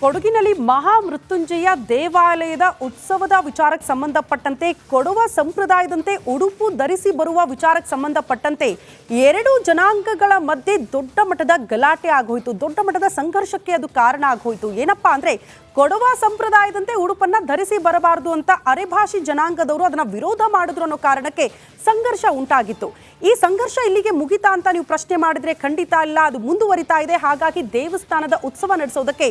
ಕೊಡಗಿನಲ್ಲಿ ಮಹಾಮೃತ್ಯುಂಜಯ ದೇವಾಲಯದ ಉತ್ಸವದ ವಿಚಾರಕ್ಕೆ ಸಂಬಂಧಪಟ್ಟಂತೆ, ಕೊಡುವ ಸಂಪ್ರದಾಯದಂತೆ ಉಡುಪು ಧರಿಸಿ ಬರುವ ವಿಚಾರಕ್ಕೆ ಸಂಬಂಧಪಟ್ಟಂತೆ ಎರಡು ಜನಾಂಗಗಳ ಮಧ್ಯೆ ದೊಡ್ಡ ಮಟ್ಟದ ಗಲಾಟೆ ಆಗೋಯ್ತು. ದೊಡ್ಡ ಮಟ್ಟದ ಸಂಘರ್ಷಕ್ಕೆ ಅದು ಕಾರಣ ಆಗೋಯ್ತು. ಏನಪ್ಪಾ ಅಂದ್ರೆ ಕೊಡವ ಸಂಪ್ರದಾಯದಂತೆ ಉಡುಪನ್ನ ಧರಿಸಿ ಬರಬಾರದು ಅಂತ ಅರೆಭಾಷಿ ಜನಾಂಗದವರು ಅದನ್ನ ವಿರೋಧ ಮಾಡಿದ್ರು ಅನ್ನೋ ಕಾರಣಕ್ಕೆ ಸಂಘರ್ಷ ಉಂಟಾಗಿತ್ತು. ಈ ಸಂಘರ್ಷ ಇಲ್ಲಿಗೆ ಮುಗಿತಾ ಅಂತ ನೀವು ಪ್ರಶ್ನೆ ಮಾಡಿದ್ರೆ ಖಂಡಿತ ಇಲ್ಲ, ಅದು ಮುಂದುವರಿತಾ ಇದೆ. ಹಾಗಾಗಿ ದೇವಸ್ಥಾನದ ಉತ್ಸವ ನಡೆಸೋದಕ್ಕೆ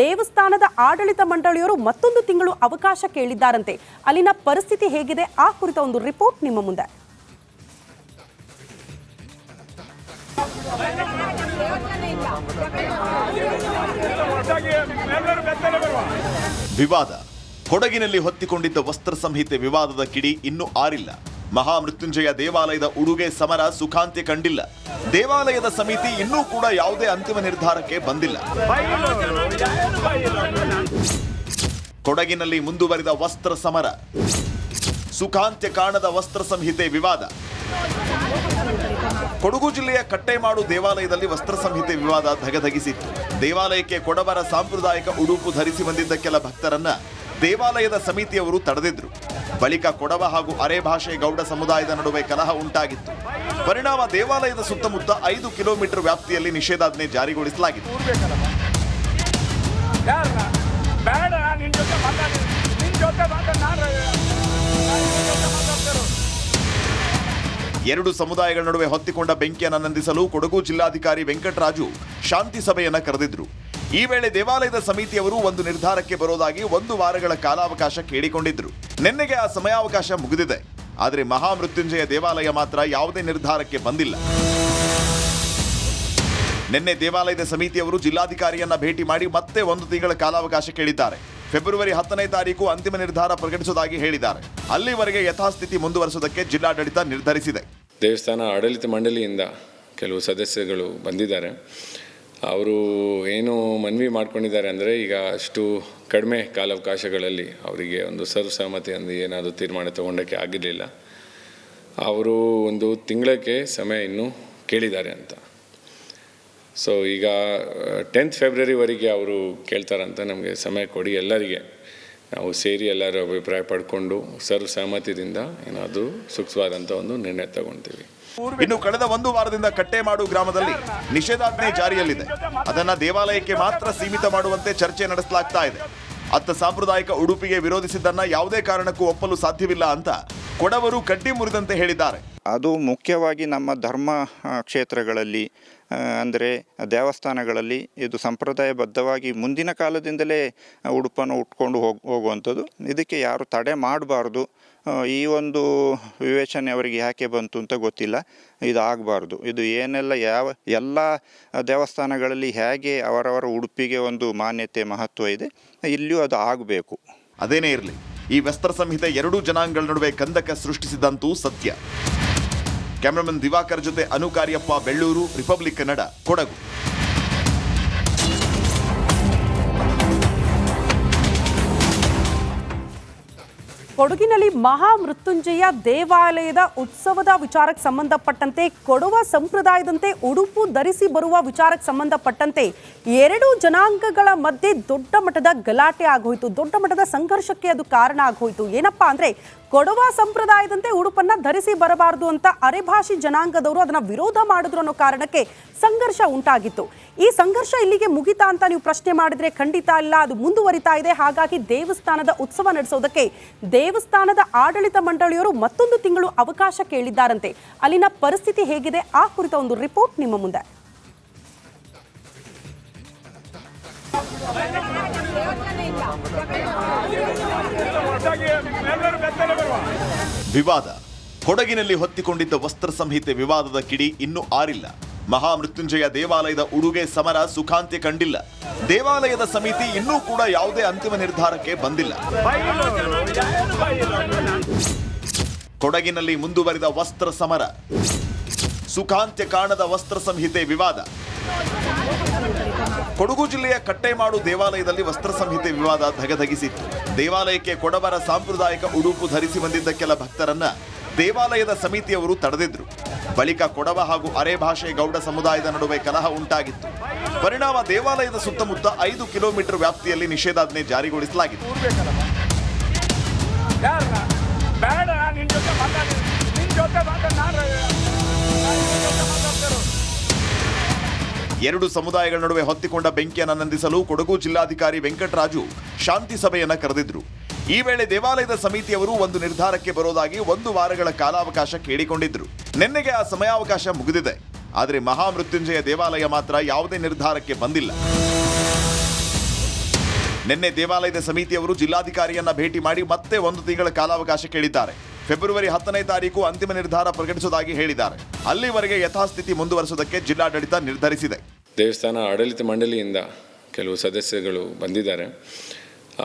ದೇವಸ್ಥಾನದ ಆಡಳಿತ ಮಂಡಳಿಯವರು ಮತ್ತೊಂದು ತಿಂಗಳು ಅವಕಾಶ ಕೇಳಿದ್ದಾರಂತೆ. ಅಲ್ಲಿನ ಪರಿಸ್ಥಿತಿ ಹೇಗಿದೆ? ಆ ಕುರಿತ ಒಂದು ರಿಪೋರ್ಟ್ ನಿಮ್ಮ ಮುಂದೆ. ವಿವಾದ. ಕೊಡಗಿನಲ್ಲಿ ಹೊತ್ತಿಕೊಂಡಿದ್ದ ವಸ್ತ್ರ ಸಂಹಿತೆ ವಿವಾದದ ಕಿಡಿ ಇನ್ನೂ ಆರಿಲ್ಲ. ಮಹಾಮೃತ್ಯುಂಜಯ ದೇವಾಲಯದ ಉಡುಗೆ ಸಮರ ಸುಖಾಂತ್ಯ ಕಂಡಿಲ್ಲ. ದೇವಾಲಯದ ಸಮಿತಿ ಇನ್ನೂ ಕೂಡ ಯಾವುದೇ ಅಂತಿಮ ನಿರ್ಧಾರಕ್ಕೆ ಬಂದಿಲ್ಲ. ಕೊಡಗಿನಲ್ಲಿ ಮುಂದುವರಿದ ವಸ್ತ್ರ ಸಮರ. ಸುಖಾಂತ್ಯ ಕಾಣದ ವಸ್ತ್ರ ಸಂಹಿತೆ ವಿವಾದ. ಕೊಡಗು ಜಿಲ್ಲೆಯ ಕಟ್ಟೆಮಾಡು ದೇವಾಲಯದಲ್ಲಿ ವಸ್ತ್ರ ಸಂಹಿತೆ ವಿವಾದ ಧಗಧಗಿಸಿತ್ತು. ದೇವಾಲಯಕ್ಕೆ ಕೊಡವರ ಸಾಂಪ್ರದಾಯಿಕ ಉಡುಪು ಧರಿಸಿ ಬಂದಿದ್ದ ಕೆಲ ಭಕ್ತರನ್ನ ದೇವಾಲಯದ ಸಮಿತಿಯವರು ತಡೆದಿದ್ರು. ಬಳಿಕ ಕೊಡವ ಹಾಗೂ ಅರೆ ಭಾಷೆ ಗೌಡ ಸಮುದಾಯದ ನಡುವೆ ಕಲಹ ಉಂಟಾಗಿತ್ತು. ಪರಿಣಾಮ ದೇವಾಲಯದ ಸುತ್ತಮುತ್ತ ಐದು ಕಿಲೋಮೀಟರ್ ವ್ಯಾಪ್ತಿಯಲ್ಲಿ ನಿಷೇಧಾಜ್ಞೆ ಜಾರಿಗೊಳಿಸಲಾಗಿತ್ತು. ಜೊತೆ ಮಾತಾಡಿ ಎರಡು ಸಮುದಾಯಗಳ ನಡುವೆ ಹೊತ್ತಿಕೊಂಡ ಬೆಂಕಿಯನ್ನು ನಂದಿಸಲು ಕೊಡಗು ಜಿಲ್ಲಾಧಿಕಾರಿ ವೆಂಕಟರಾಜು ಶಾಂತಿ ಸಭೆಯನ್ನು ಕರೆದಿದ್ರು. ಈ ವೇಳೆ ದೇವಾಲಯದ ಸಮಿತಿಯವರು ಒಂದು ನಿರ್ಧಾರಕ್ಕೆ ಬರೋದಾಗಿ ಒಂದು ವಾರಗಳ ಕಾಲಾವಕಾಶ ಕೇಳಿಕೊಂಡಿದ್ರು. ನಿನ್ನೆಗೆ ಆ ಸಮಯಾವಕಾಶ ಮುಗಿದಿದೆ. ಆದರೆ ಮಹಾಮೃತ್ಯುಂಜಯ ದೇವಾಲಯ ಮಾತ್ರ ಯಾವುದೇ ನಿರ್ಧಾರಕ್ಕೆ ಬಂದಿಲ್ಲ. ನಿನ್ನೆ ದೇವಾಲಯದ ಸಮಿತಿಯವರು ಜಿಲ್ಲಾಧಿಕಾರಿಯನ್ನ ಭೇಟಿ ಮಾಡಿ ಮತ್ತೆ ಒಂದು ತಿಂಗಳ ಕಾಲಾವಕಾಶ ಕೇಳಿದ್ದಾರೆ. ಫೆಬ್ರವರಿ ಹತ್ತನೇ ತಾರೀಕು ಅಂತಿಮ ನಿರ್ಧಾರ ಪ್ರಕಟಿಸುವುದಾಗಿ ಹೇಳಿದ್ದಾರೆ. ಅಲ್ಲಿವರೆಗೆ ಯಥಾಸ್ಥಿತಿ ಮುಂದುವರಿಸುವುದಕ್ಕೆ ಜಿಲ್ಲಾಡಳಿತ ನಿರ್ಧರಿಸಿದೆ. ದೇವಸ್ಥಾನ ಆಡಳಿತ ಮಂಡಳಿಯಿಂದ ಕೆಲವು ಸದಸ್ಯಗಳು ಬಂದಿದ್ದಾರೆ. ಅವರು ಏನು ಮನವಿ ಮಾಡ್ಕೊಂಡಿದ್ದಾರೆ ಅಂದರೆ ಈಗ ಅಷ್ಟು ಕಡಿಮೆ ಕಾಲಾವಕಾಶಗಳಲ್ಲಿ ಅವರಿಗೆ ಒಂದು ಸರ್ವಸಮ್ಮತಿ ಅಂದು ಏನಾದರೂ ತೀರ್ಮಾನ ತಗೊಂಡಕ್ಕೆ ಆಗಿರಲಿಲ್ಲ. ಅವರು ಒಂದು ತಿಂಗಳಕ್ಕೆ ಸಮಯ ಇನ್ನೂ ಕೇಳಿದ್ದಾರೆ ಅಂತ. ಸೊ ಈಗ ಟೆಂತ್ ಫೆಬ್ರವರಿವರೆಗೆ ಅವರು ಕೇಳ್ತಾರಂತ ನಮಗೆ ಸಮಯ ಕೊಡಿ ಎಲ್ಲರಿಗೆ. ನಾವು ಸೇರಿ ಎಲ್ಲರ ಅಭಿಪ್ರಾಯ ಪಡ್ಕೊಂಡು ಸರ್ವಸಮ್ಮತಿದಿಂದ ಏನಾದರೂ ಸೂಕ್ತವಾದಂಥ ಒಂದು ನಿರ್ಣಯ ತಗೊಳ್ತೀವಿ ಇನ್ನು ಕಳೆದ ಒಂದು ವಾರದಿಂದ ಕಟ್ಟೆಮಾಡು ಗ್ರಾಮದಲ್ಲಿ ನಿಷೇಧಾಜ್ಞೆ ಜಾರಿಯಲ್ಲಿದೆ. ಅದನ್ನ ದೇವಾಲಯಕ್ಕೆ ಮಾತ್ರ ಸೀಮಿತ ಮಾಡುವಂತೆ ಚರ್ಚೆ ನಡೆಸಲಾಗ್ತಾ ಇದೆ. ಅತ್ತ ಸಾಂಪ್ರದಾಯಿಕ ಉಡುಪಿಗೆ ವಿರೋಧಿಸಿದ್ದನ್ನ ಯಾವುದೇ ಕಾರಣಕ್ಕೂ ಒಪ್ಪಲು ಸಾಧ್ಯವಿಲ್ಲ ಅಂತ ಕೊಡವರು ಕಡ್ಡಿ ಮುರಿದಂತೆ ಹೇಳಿದ್ದಾರೆ. ಅದು ಮುಖ್ಯವಾಗಿ ನಮ್ಮ ಧರ್ಮ ಕ್ಷೇತ್ರಗಳಲ್ಲಿ ಅಂದರೆ ದೇವಸ್ಥಾನಗಳಲ್ಲಿ ಇದು ಸಂಪ್ರದಾಯಬದ್ಧವಾಗಿ ಮುಂದಿನ ಕಾಲದಿಂದಲೇ ಉಡುಪನ್ನು ಉಟ್ಕೊಂಡು ಹೋಗ್ ಹೋಗುವಂಥದ್ದು. ಇದಕ್ಕೆ ಯಾರು ತಡೆ ಮಾಡಬಾರ್ದು. ಈ ಒಂದು ವಿವೇಚನೆ ಅವರಿಗೆ ಯಾಕೆ ಬಂತು ಅಂತ ಗೊತ್ತಿಲ್ಲ. ಇದು ಆಗಬಾರ್ದು ಇದು ಏನೆಲ್ಲ ಯಾವ ಎಲ್ಲ ದೇವಸ್ಥಾನಗಳಲ್ಲಿ ಹೇಗೆ ಅವರವರ ಉಡುಪಿಗೆ ಒಂದು ಮಾನ್ಯತೆ ಮಹತ್ವ ಇದೆ ಇಲ್ಲಿಯೂ ಅದು ಆಗಬೇಕು. ಅದೇನೇ ಇರಲಿ. ಈ ವಸ್ತ್ರ ಸಂಹಿತೆ ಎರಡೂ ಜನಾಂಗಗಳ ನಡುವೆ ಕಂದಕ ಸೃಷ್ಟಿಸಿದಂತೂ ಸತ್ಯ. ಕ್ಯಾಮರಾಮನ್ ದಿವಾಕರ್ ಜೊತೆ ಅನುಕಾರ್ಯಪ್ಪ ಬೆಳ್ಳೂರು, ರಿಪಬ್ಲಿಕ್ ಕನ್ನಡ, ಕೊಡಗು. ಕೊಡಗಿನಲ್ಲಿ ಮಹಾಮೃತ್ಯುಂಜಯ ದೇವಾಲಯದ ಉತ್ಸವದ ವಿಚಾರಕ್ಕೆ ಸಂಬಂಧಪಟ್ಟಂತೆ, ಕೊಡುವ ಸಂಪ್ರದಾಯದಂತೆ ಉಡುಪು ಧರಿಸಿ ಬರುವ ವಿಚಾರಕ್ಕೆ ಸಂಬಂಧಪಟ್ಟಂತೆ ಎರಡು ಜನಾಂಗಗಳ ಮಧ್ಯೆ ದೊಡ್ಡ ಮಟ್ಟದ ಗಲಾಟೆ ಆಗೋಯ್ತು. ದೊಡ್ಡ ಮಟ್ಟದ ಸಂಘರ್ಷಕ್ಕೆ ಅದು ಕಾರಣ ಆಗೋಯ್ತು. ಏನಪ್ಪಾ ಅಂದ್ರೆ ಕೊಡವ ಸಂಪ್ರದಾಯದಂತೆ ಉಡುಪನ್ನ ಧರಿಸಿ ಬರಬಾರದು ಅಂತ ಅರೆಭಾಷಿ ಜನಾಂಗದವರು ಅದನ್ನ ವಿರೋಧ ಮಾಡಿದ್ರು ಅನ್ನೋ ಕಾರಣಕ್ಕೆ ಸಂಘರ್ಷ ಉಂಟಾಗಿತ್ತು. ಈ ಸಂಘರ್ಷ ಇಲ್ಲಿಗೆ ಮುಗಿತಾ ಅಂತ ನೀವು ಪ್ರಶ್ನೆ ಮಾಡಿದ್ರೆ ಖಂಡಿತ ಇಲ್ಲ ಅದು ಮುಂದುವರಿತಾ ಇದೆ. ಹಾಗಾಗಿ ದೇವಸ್ಥಾನದ ಉತ್ಸವ ನಡೆಸೋದಕ್ಕೆ ದೇವಸ್ಥಾನದ ಆಡಳಿತ ಮಂಡಳಿಯವರು ಮತ್ತೊಂದು ತಿಂಗಳು ಅವಕಾಶ ಕೇಳಿದ್ದಾರಂತೆ. ಅಲ್ಲಿನ ಪರಿಸ್ಥಿತಿ ಹೇಗಿದೆ? ಆ ಕುರಿತ ಒಂದು ರಿಪೋರ್ಟ್ ನಿಮ್ಮ ಮುಂದೆ. ವಿವಾದ. ಕೊಡಗಿನಲ್ಲಿ ಹೊತ್ತಿಕೊಂಡಿದ್ದ ವಸ್ತ್ರ ಸಂಹಿತೆ ವಿವಾದದ ಕಿಡಿ ಇನ್ನೂ ಆರಿಲ್ಲ. ಮಹಾಮೃತ್ಯುಂಜಯ ದೇವಾಲಯದ ಉಡುಗೆ ಸಮರ ಸುಖಾಂತ್ಯ ಕಂಡಿಲ್ಲ. ದೇವಾಲಯದ ಸಮಿತಿ ಇನ್ನೂ ಕೂಡ ಯಾವುದೇ ಅಂತಿಮ ನಿರ್ಧಾರಕ್ಕೆ ಬಂದಿಲ್ಲ. ಕೊಡಗಿನಲ್ಲಿ ಮುಂದುವರಿದ ವಸ್ತ್ರ ಸಮರ. ಸುಖಾಂತ್ಯ ಕಾಣದ ವಸ್ತ್ರ ಸಂಹಿತೆ ವಿವಾದ. ಕೊಡಗು ಜಿಲ್ಲೆಯ ಕಟ್ಟೆಮಾಡು ದೇವಾಲಯದಲ್ಲಿ ವಸ್ತ್ರ ಸಂಹಿತೆ ವಿವಾದ ಧಗಧಗಿಸಿತ್ತು ದೇವಾಲಯಕ್ಕೆ ಕೊಡವರ ಸಾಂಪ್ರದಾಯಿಕ ಉಡುಪು ಧರಿಸಿ ಬಂದಿದ್ದ ಕೆಲ ಭಕ್ತರನ್ನ ದೇವಾಲಯದ ಸಮಿತಿಯವರು ತಡೆದಿದ್ರು. ಬಳಿಕ ಕೊಡವ ಹಾಗೂ ಅರೆ ಭಾಷೆ ಗೌಡ ಸಮುದಾಯದ ನಡುವೆ ಕಲಹ ಉಂಟಾಗಿತ್ತು. ಪರಿಣಾಮ ದೇವಾಲಯದ ಸುತ್ತಮುತ್ತ ಐದು ಕಿಲೋಮೀಟರ್ ವ್ಯಾಪ್ತಿಯಲ್ಲಿ ನಿಷೇಧಾಜ್ಞೆ ಜಾರಿಗೊಳಿಸಲಾಗಿತ್ತು ಜೊತೆ ಮಾತಾಡಿ. ಜೊತೆ ಮಾತಾಡಿ, ನಾನು ಎರಡು ಸಮುದಾಯಗಳ ನಡುವೆ ಹೊತ್ತಿಕೊಂಡ ಬೆಂಕಿಯನ್ನು ನಂದಿಸಲು ಕೊಡಗು ಜಿಲ್ಲಾಧಿಕಾರಿ ವೆಂಕಟರಾಜು ಶಾಂತಿ ಸಭೆಯನ್ನು ಕರೆದಿದ್ರು. ಈ ವೇಳೆ ದೇವಾಲಯದ ಸಮಿತಿಯವರು ಒಂದು ನಿರ್ಧಾರಕ್ಕೆ ಬರೋದಾಗಿ ಒಂದು ವಾರಗಳ ಕಾಲಾವಕಾಶ ಕೇಳಿಕೊಂಡಿದ್ರು. ನಿನ್ನೆಗೆ ಆ ಸಮಯಾವಕಾಶ ಮುಗಿದಿದೆ. ಆದರೆ ಮಹಾಮೃತ್ಯುಂಜಯ ದೇವಾಲಯ ಮಾತ್ರ ಯಾವುದೇ ನಿರ್ಧಾರಕ್ಕೆ ಬಂದಿಲ್ಲ. ನಿನ್ನೆ ದೇವಾಲಯದ ಸಮಿತಿಯವರು ಜಿಲ್ಲಾಧಿಕಾರಿಯನ್ನ ಭೇಟಿ ಮಾಡಿ ಮತ್ತೆ ಒಂದು ತಿಂಗಳ ಕಾಲಾವಕಾಶ ಕೇಳಿದ್ದಾರೆ. ಫೆಬ್ರವರಿ ಹತ್ತನೇ ತಾರೀಕು ಅಂತಿಮ ನಿರ್ಧಾರ ಪ್ರಕಟಿಸುವುದಾಗಿ ಹೇಳಿದ್ದಾರೆ. ಅಲ್ಲಿವರೆಗೆ ಯಥಾಸ್ಥಿತಿ ಮುಂದುವರಿಸುವುದಕ್ಕೆ ಜಿಲ್ಲಾಡಳಿತ ನಿರ್ಧರಿಸಿದೆ. ದೇವಸ್ಥಾನ ಆಡಳಿತ ಮಂಡಳಿಯಿಂದ ಕೆಲವು ಸದಸ್ಯಗಳು ಬಂದಿದ್ದಾರೆ.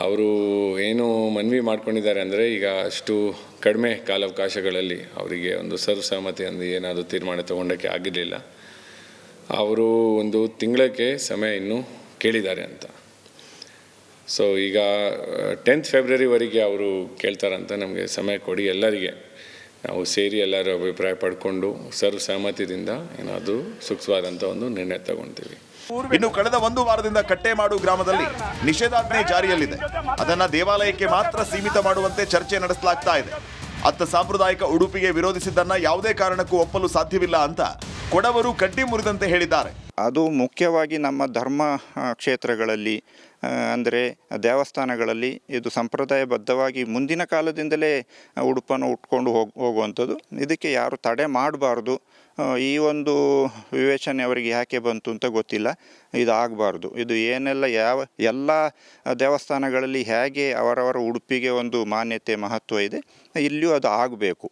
ಅವರು ಏನು ಮನವಿ ಮಾಡ್ಕೊಂಡಿದ್ದಾರೆ ಅಂದರೆ ಈಗ ಅಷ್ಟು ಕಡಿಮೆ ಕಾಲಾವಕಾಶಗಳಲ್ಲಿ ಅವರಿಗೆ ಒಂದು ಸರ್ವಸಹಮತಿಯಿಂದ ಏನಾದರೂ ತೀರ್ಮಾನ ತಗೊಂಡಕ್ಕೆ ಆಗಿರಲಿಲ್ಲ. ಅವರು ಒಂದು ತಿಂಗಳಕ್ಕೆ ಸಮಯ ಇನ್ನೂ ಕೇಳಿದ್ದಾರೆ ಅಂತ. ಸೊ ಈಗ ಟೆಂತ್ ಫೆಬ್ರವರಿವರೆಗೆ ಅವರು ಕೇಳ್ತಾರಂತ ನಮಗೆ ಸಮಯ ಕೊಡಿ ಎಲ್ಲರಿಗೆ. ನಾವು ಸೇರಿ ಎಲ್ಲರೂ ಅಭಿಪ್ರಾಯ ಪಡ್ಕೊಂಡು ಸರ್ವಸಮ್ಮತಿದಿಂದ ಏನಾದರೂ ಸೂಕ್ತವಾದಂಥ ಒಂದು ನಿರ್ಣಯ ತಗೊಳ್ತೀವಿ ಇನ್ನು ಕಳೆದ ಒಂದು ವಾರದಿಂದ ಕಟ್ಟೆಮಾಡು ಗ್ರಾಮದಲ್ಲಿ ನಿಷೇಧಾಜ್ಞೆ ಜಾರಿಯಲ್ಲಿದೆ. ಅದನ್ನು ದೇವಾಲಯಕ್ಕೆ ಮಾತ್ರ ಸೀಮಿತ ಮಾಡುವಂತೆ ಚರ್ಚೆ ನಡೆಸಲಾಗ್ತಾ ಇದೆ. ಅತ್ತ ಸಾಂಪ್ರದಾಯಿಕ ಉಡುಪಿಗೆ ವಿರೋಧಿಸಿದ್ದನ್ನು ಯಾವುದೇ ಕಾರಣಕ್ಕೂ ಒಪ್ಪಲು ಸಾಧ್ಯವಿಲ್ಲ ಅಂತ ಕೊಡವರು ಕಡ್ಡಿ ಮುರಿದಂತೆ ಹೇಳಿದ್ದಾರೆ. ಅದು ಮುಖ್ಯವಾಗಿ ನಮ್ಮ ಧರ್ಮ ಕ್ಷೇತ್ರಗಳಲ್ಲಿ ಅಂದರೆ ದೇವಸ್ಥಾನಗಳಲ್ಲಿ ಇದು ಸಂಪ್ರದಾಯಬದ್ಧವಾಗಿ ಮುಂದಿನ ಕಾಲದಿಂದಲೇ ಉಡುಪನ್ನು ಉಟ್ಕೊಂಡು ಹೋಗ್, ಹೋಗುವಂಥದ್ದು. ಇದಕ್ಕೆ ಯಾರು ತಡೆ ಮಾಡಬಾರ್ದು. ಈ ಒಂದು ವಿವೇಚನೆ ಅವರಿಗೆ ಯಾಕೆ ಬಂತು ಅಂತ ಗೊತ್ತಿಲ್ಲ. ಇದು ಆಗಬಾರ್ದು ಇದು ಏನೆಲ್ಲ ಯಾವ, ಎಲ್ಲ ದೇವಸ್ಥಾನಗಳಲ್ಲಿ ಹೇಗೆ ಅವರವರ ಉಡುಪಿಗೆ ಒಂದು ಮಾನ್ಯತೆ, ಮಹತ್ವ ಇದೆ, ಇಲ್ಲಿಯೂ ಅದು ಆಗಬೇಕು.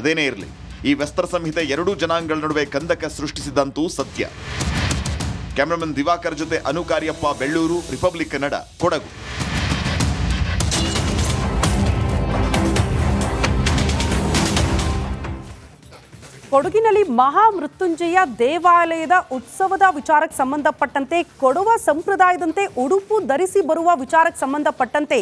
ಅದೇನೇ ಇರಲಿ, ಈ ವಸ್ತ್ರ ಸಂಹಿತೆ ಎರಡೂ ಜನಾಂಗಗಳ ನಡುವೆ ಕಂದಕ ಸೃಷ್ಟಿಸಿದಂತೂ ಸತ್ಯ. ಕ್ಯಾಮರಾಮನ್ ದಿವಾಕರ್ ಜೊತೆ ಅನು ಕಾರ್ಯಪ್ಪ ಬೆಳ್ಳೂರು, ರಿಪಬ್ಲಿಕ್ ಕನ್ನಡ, ಕೊಡಗು. ಕೊಡಗಿನಲ್ಲಿ ಮಹಾಮೃತ್ಯುಂಜಯ ದೇವಾಲಯದ ಉತ್ಸವದ ವಿಚಾರಕ್ಕೆ ಸಂಬಂಧಪಟ್ಟಂತೆ, ಕೊಡುವ ಸಂಪ್ರದಾಯದಂತೆ ಉಡುಪು ಧರಿಸಿ ಬರುವ ವಿಚಾರಕ್ಕೆ ಸಂಬಂಧಪಟ್ಟಂತೆ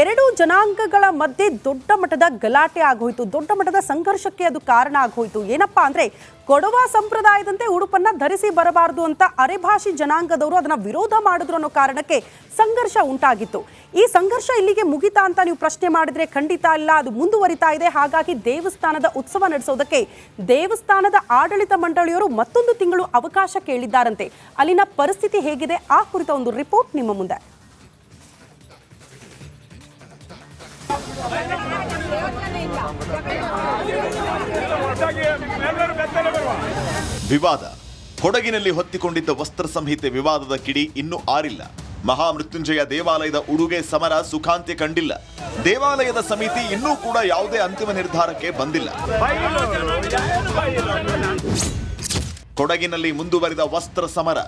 ಎರಡು ಜನಾಂಗಗಳ ಮಧ್ಯೆ ದೊಡ್ಡ ಮಟ್ಟದ ಗಲಾಟೆ ಆಗೋಯ್ತು. ದೊಡ್ಡ ಮಟ್ಟದ ಸಂಘರ್ಷಕ್ಕೆ ಅದು ಕಾರಣ ಆಗೋಯ್ತು. ಏನಪ್ಪಾ ಅಂದ್ರೆ ಕೊಡವ ಸಂಪ್ರದಾಯದಂತೆ ಉಡುಪನ್ನ ಧರಿಸಿ ಬರಬಾರದು ಅಂತ ಅರೆಭಾಷಿ ಜನಾಂಗದವರು ಅದನ್ನ ವಿರೋಧ ಮಾಡಿದ್ರು ಅನ್ನೋ ಕಾರಣಕ್ಕೆ ಸಂಘರ್ಷ ಉಂಟಾಗಿತ್ತು. ಈ ಸಂಘರ್ಷ ಇಲ್ಲಿಗೆ ಮುಗಿತಾ ಅಂತ ನೀವು ಪ್ರಶ್ನೆ ಮಾಡಿದ್ರೆ ಖಂಡಿತ ಇಲ್ಲ, ಅದು ಮುಂದುವರಿತಾ ಇದೆ. ಹಾಗಾಗಿ ದೇವಸ್ಥಾನದ ಉತ್ಸವ ನಡೆಸೋದಕ್ಕೆ ದೇವಸ್ಥಾನದ ಆಡಳಿತ ಮಂಡಳಿಯವರು ಮತ್ತೊಂದು ತಿಂಗಳು ಅವಕಾಶ ಕೇಳಿದ್ದಾರಂತೆ. ಅಲ್ಲಿನ ಪರಿಸ್ಥಿತಿ ಹೇಗಿದೆ? ಆ ಕುರಿತ ಒಂದು ರಿಪೋರ್ಟ್ ನಿಮ್ಮ ಮುಂದೆ. ವಿವಾದ. ಕೊಡಗಿನಲ್ಲಿ ಹೊತ್ತಿಕೊಂಡಿದ್ದ ವಸ್ತ್ರ ಸಂಹಿತೆ ವಿವಾದದ ಕಿಡಿ ಇನ್ನೂ ಆರಿಲ್ಲ. ಮಹಾಮೃತ್ಯುಂಜಯ ದೇವಾಲಯದ ಉಡುಗೆ ಸಮರ ಸುಖಾಂತ್ಯ ಕಂಡಿಲ್ಲ. ದೇವಾಲಯದ ಸಮಿತಿ ಇನ್ನೂ ಕೂಡ ಯಾವುದೇ ಅಂತಿಮ ನಿರ್ಧಾರಕ್ಕೆ ಬಂದಿಲ್ಲ. ಕೊಡಗಿನಲ್ಲಿ ಮುಂದುವರಿದ ವಸ್ತ್ರ ಸಮರ.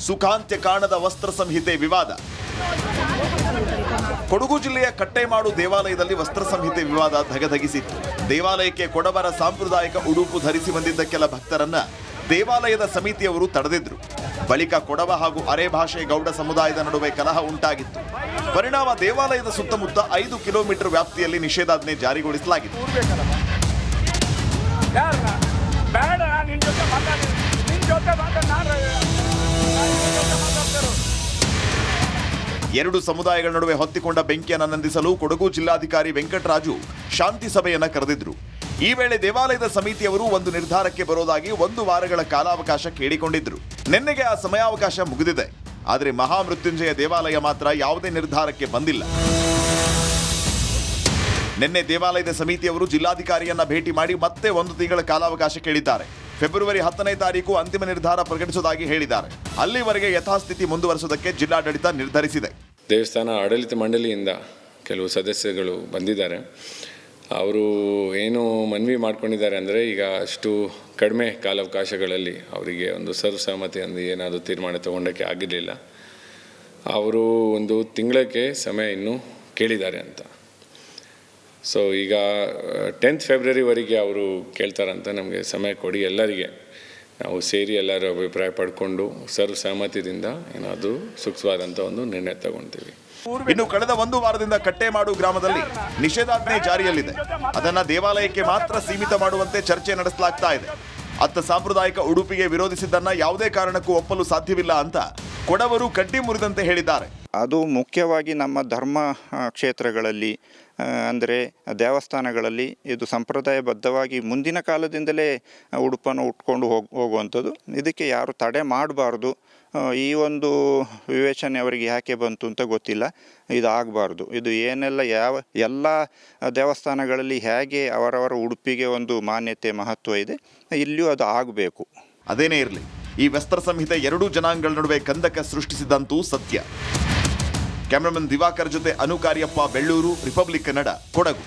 ಸುಖಾಂತ್ಯ ಕಾಣದ ವಸ್ತ್ರ ಸಂಹಿತೆ ವಿವಾದ. ಕೊಡಗು ಜಿಲ್ಲೆಯ ಕಟ್ಟೆಮಾಡು ದೇವಾಲಯದಲ್ಲಿ ವಸ್ತ್ರ ಸಂಹಿತೆ ವಿವಾದ ಧಗಧಗಿಸಿತ್ತು. ದೇವಾಲಯಕ್ಕೆ ಕೊಡವರ ಸಾಂಪ್ರದಾಯಿಕ ಉಡುಪು ಧರಿಸಿ ಬಂದಿದ್ದ ಕೆಲ ಭಕ್ತರನ್ನ ದೇವಾಲಯದ ಸಮಿತಿಯವರು ತಡೆದಿದ್ರು. ಬಳಿಕ ಕೊಡವ ಹಾಗೂ ಅರೆ ಭಾಷೆ ಗೌಡ ಸಮುದಾಯದ ನಡುವೆ ಕಲಹ ಉಂಟಾಗಿತ್ತು. ಪರಿಣಾಮ ದೇವಾಲಯದ ಸುತ್ತಮುತ್ತ ಐದು ಕಿಲೋಮೀಟರ್ ವ್ಯಾಪ್ತಿಯಲ್ಲಿ ನಿಷೇಧಾಜ್ಞೆ ಜಾರಿಗೊಳಿಸಲಾಗಿತ್ತು ಜೊತೆ ಎರಡು ಸಮುದಾಯಗಳ ನಡುವೆ ಹೊತ್ತಿಕೊಂಡ ಬೆಂಕಿಯನ್ನು ನಂದಿಸಲು ಕೊಡಗು ಜಿಲ್ಲಾಧಿಕಾರಿ ವೆಂಕಟರಾಜು ಶಾಂತಿ ಸಭೆಯನ್ನು ಕರೆದಿದ್ರು. ಈ ವೇಳೆ ದೇವಾಲಯದ ಸಮಿತಿಯವರು ಒಂದು ನಿರ್ಧಾರಕ್ಕೆ ಬರೋದಾಗಿ ಒಂದು ವಾರಗಳ ಕಾಲಾವಕಾಶ ಕೇಳಿಕೊಂಡಿದ್ರು. ನಿನ್ನೆಗೆ ಆ ಸಮಯಾವಕಾಶ ಮುಗಿದಿದೆ. ಆದರೆ ಮಹಾಮೃತ್ಯುಂಜಯ ದೇವಾಲಯ ಮಾತ್ರ ಯಾವುದೇ ನಿರ್ಧಾರಕ್ಕೆ ಬಂದಿಲ್ಲ. ನಿನ್ನೆ ದೇವಾಲಯದ ಸಮಿತಿಯವರು ಜಿಲ್ಲಾಧಿಕಾರಿಯನ್ನ ಭೇಟಿ ಮಾಡಿ ಮತ್ತೆ ಒಂದು ತಿಂಗಳ ಕಾಲಾವಕಾಶ ಕೇಳಿದ್ದಾರೆ. ಫೆಬ್ರವರಿ ಹತ್ತನೇ ತಾರೀಕು ಅಂತಿಮ ನಿರ್ಧಾರ ಪ್ರಕಟಿಸುವುದಾಗಿ ಹೇಳಿದ್ದಾರೆ. ಅಲ್ಲಿವರೆಗೆ ಯಥಾಸ್ಥಿತಿ ಮುಂದುವರಿಸುವುದಕ್ಕೆ ಜಿಲ್ಲಾಡಳಿತ ನಿರ್ಧರಿಸಿದೆ. ದೇವಸ್ಥಾನ ಆಡಳಿತ ಮಂಡಳಿಯಿಂದ ಕೆಲವು ಸದಸ್ಯಗಳು ಬಂದಿದ್ದಾರೆ. ಅವರು ಏನು ಮನವಿ ಮಾಡ್ಕೊಂಡಿದ್ದಾರೆ ಅಂದರೆ ಈಗ ಅಷ್ಟು ಕಡಿಮೆ ಕಾಲಾವಕಾಶಗಳಲ್ಲಿ ಅವರಿಗೆ ಒಂದು ಸರ್ವಸಮ್ಮತಿಯಿಂದ ಏನಾದರೂ ತೀರ್ಮಾನ ತಗೊಂಡಕ್ಕೆ ಆಗಿರಲಿಲ್ಲ. ಅವರು ಒಂದು ತಿಂಗಳಕ್ಕೆ ಸಮಯ ಇನ್ನೂ ಕೇಳಿದ್ದಾರೆ ಅಂತ. ಸೊ ಈಗ ಟೆಂತ್ ಫೆಬ್ರವರಿವರೆಗೆ ಅವರು ಕೇಳ್ತಾರಂತ ನಮಗೆ ಸಮಯ ಕೊಡಿ ಎಲ್ಲರಿಗೆ. ನಾವು ಸೇರಿ ಎಲ್ಲರೂ ಅಭಿಪ್ರಾಯ ಪಡ್ಕೊಂಡು ಸರ್ವಸಮ್ಮತಿದಿಂದ ಏನಾದರೂ ಸೂಕ್ತವಾದಂಥ ಒಂದು ನಿರ್ಣಯ ತಗೊಳ್ತೀವಿ ಇನ್ನು ಕಳೆದ ಒಂದು ವಾರದಿಂದ ಕಟ್ಟೆಮಾಡು ಗ್ರಾಮದಲ್ಲಿ ನಿಷೇಧಾಜ್ಞೆ ಜಾರಿಯಲ್ಲಿದೆ. ಅದನ್ನ ದೇವಾಲಯಕ್ಕೆ ಮಾತ್ರ ಸೀಮಿತ ಮಾಡುವಂತೆ ಚರ್ಚೆ ನಡೆಸಲಾಗ್ತಾ ಇದೆ. ಅತ್ತ ಸಾಂಪ್ರದಾಯಿಕ ಉಡುಪಿಗೆ ವಿರೋಧಿಸಿದ್ದನ್ನ ಯಾವುದೇ ಕಾರಣಕ್ಕೂ ಒಪ್ಪಲು ಸಾಧ್ಯವಿಲ್ಲ ಅಂತ ಕೊಡವರು ಕಡ್ಡಿ ಮುರಿದಂತೆ ಹೇಳಿದ್ದಾರೆ. ಅದು ಮುಖ್ಯವಾಗಿ ನಮ್ಮ ಧರ್ಮ ಕ್ಷೇತ್ರಗಳಲ್ಲಿ ಅಂದರೆ ದೇವಸ್ಥಾನಗಳಲ್ಲಿ ಇದು ಸಂಪ್ರದಾಯಬದ್ಧವಾಗಿ ಮುಂದಿನ ಕಾಲದಿಂದಲೇ ಉಡುಪನ್ನು ಉಟ್ಕೊಂಡು ಹೋಗ್, ಹೋಗುವಂಥದ್ದು. ಇದಕ್ಕೆ ಯಾರು ತಡೆ ಮಾಡಬಾರ್ದು. ಈ ಒಂದು ವಿವೇಚನೆ ಅವರಿಗೆ ಯಾಕೆ ಬಂತು ಅಂತ ಗೊತ್ತಿಲ್ಲ. ಇದು ಆಗಬಾರ್ದು ಇದು ಏನೆಲ್ಲ ಯಾವ, ಎಲ್ಲ ದೇವಸ್ಥಾನಗಳಲ್ಲಿ ಹೇಗೆ ಅವರವರ ಉಡುಪಿಗೆ ಒಂದು ಮಾನ್ಯತೆ, ಮಹತ್ವ ಇದೆ, ಇಲ್ಲಿಯೂ ಅದು ಆಗಬೇಕು. ಅದೇನೇ ಇರಲಿ, ಈ ವಸ್ತ್ರ ಸಂಹಿತೆ ಎರಡೂ ಜನಾಂಗಗಳ ನಡುವೆ ಕಂದಕ ಸೃಷ್ಟಿಸಿದಂತೂ ಸತ್ಯ. ಕ್ಯಾಮರಾಮನ್ ದಿವಾಕರ್ ಜೊತೆ ಅನುಕಾರ್ಯಪ್ಪ ಬೆಳ್ಳೂರು ರಿಪಬ್ಲಿಕ್ ಕನ್ನಡ ಕೊಡಗು.